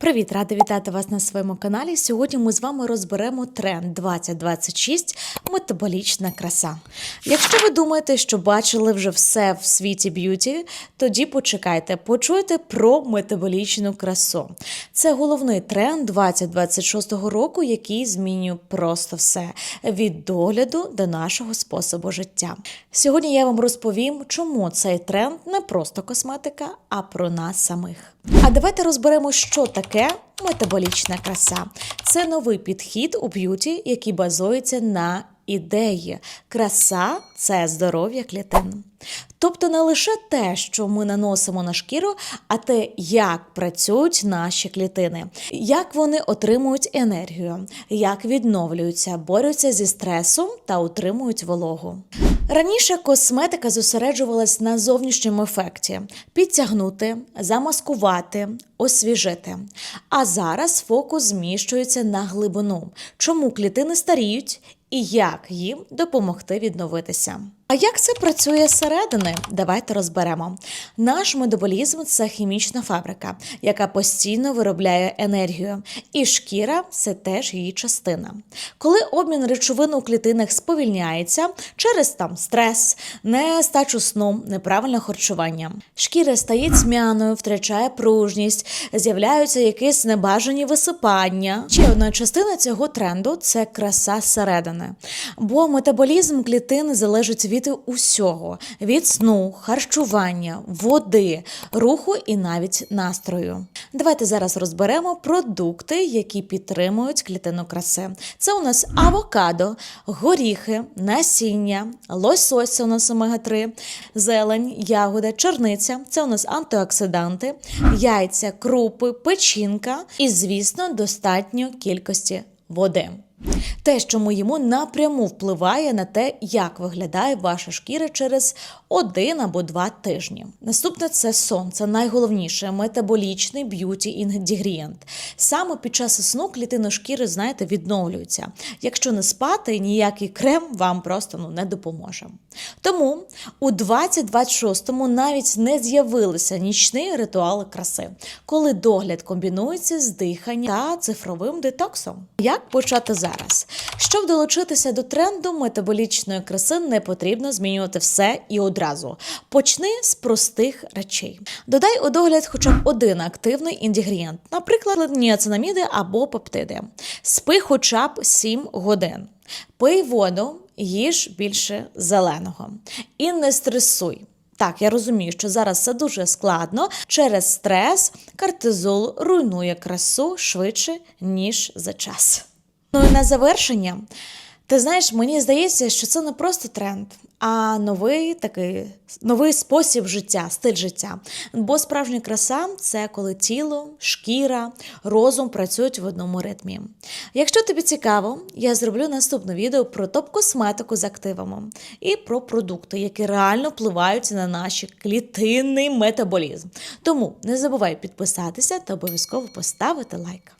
Привіт, рада вітати вас на своєму каналі. Сьогодні ми з вами розберемо тренд 2026 метаболічна краса. Якщо ви думаєте, що бачили вже все в світі б'юті, тоді почекайте, почуйте про метаболічну красу. Це головний тренд 2026 року, який змінює просто все від догляду до нашого способу життя. Сьогодні я вам розповім, чому цей тренд не просто косметика, а про нас самих. А давайте розберемо, що таке метаболічна краса. Це новий підхід у б'юті, який базується на ідеї. Краса це здоров'я клітин. Тобто не лише те, що ми наносимо на шкіру, а те, як працюють наші клітини, як вони отримують енергію, як відновлюються, борються зі стресом та утримують вологу. Раніше косметика зосереджувалась на зовнішньому ефекті: підтягнути, замаскувати, освіжити. А зараз фокус зміщується на глибину, чому клітини старіють і як їм допомогти відновитися. А як це працює зсередини? Давайте розберемо. Наш метаболізм це хімічна фабрика, яка постійно виробляє енергію, і шкіра це теж її частина. Коли обмін речовин у клітинах сповільняється через там стрес, нестачу сну, неправильне харчування, шкіра стає цмяною, втрачає пружність, з'являються якісь небажані висипання. Ще одна частина цього тренду це краса зсередини. Бо метаболізм клітин залежить від усього: від сну, харчування, води, руху і навіть настрою. Давайте зараз розберемо продукти, які підтримують клітину краси. Це у нас авокадо, горіхи, насіння, лосось це у нас омега-3, зелень, ягода, чорниця. Це у нас антиоксиданти, яйця, крупи, печінка і, звісно, достатньо кількості води. Те, що ми їмо, напряму впливає на те, як виглядає ваша шкіра через один або два тижні. Наступне це сон, це найголовніше метаболічний б'юті інгредієнт. Саме під час сну клітини шкіри, знаєте, відновлюються. Якщо не спати, ніякий крем вам просто ну, не допоможе. Тому у 2026-му навіть не з'явилися нічні ритуали краси, коли догляд комбінується з диханням та цифровим детоксом. Як почати зараз? Щоб долучитися до тренду метаболічної краси, не потрібно змінювати все і одразу. Почни з простих речей. Додай у догляд хоча б один активний інгредієнт, наприклад, ніацинаміди або пептиди. Спи хоча б 7 годин. Пий воду, їж більше зеленого. І не стресуй. Так, я розумію, що зараз це дуже складно. Через стрес кортизол руйнує красу швидше, ніж за час. Ну і на завершення, ти знаєш, мені здається, що це не просто тренд, а новий такий новий спосіб життя, стиль життя. Бо справжня краса це коли тіло, шкіра, розум працюють в одному ритмі. Якщо тобі цікаво, я зроблю наступне відео про топ-косметику з активами і про продукти, які реально впливають на наш клітинний метаболізм. Тому не забувай підписатися та обов'язково поставити лайк.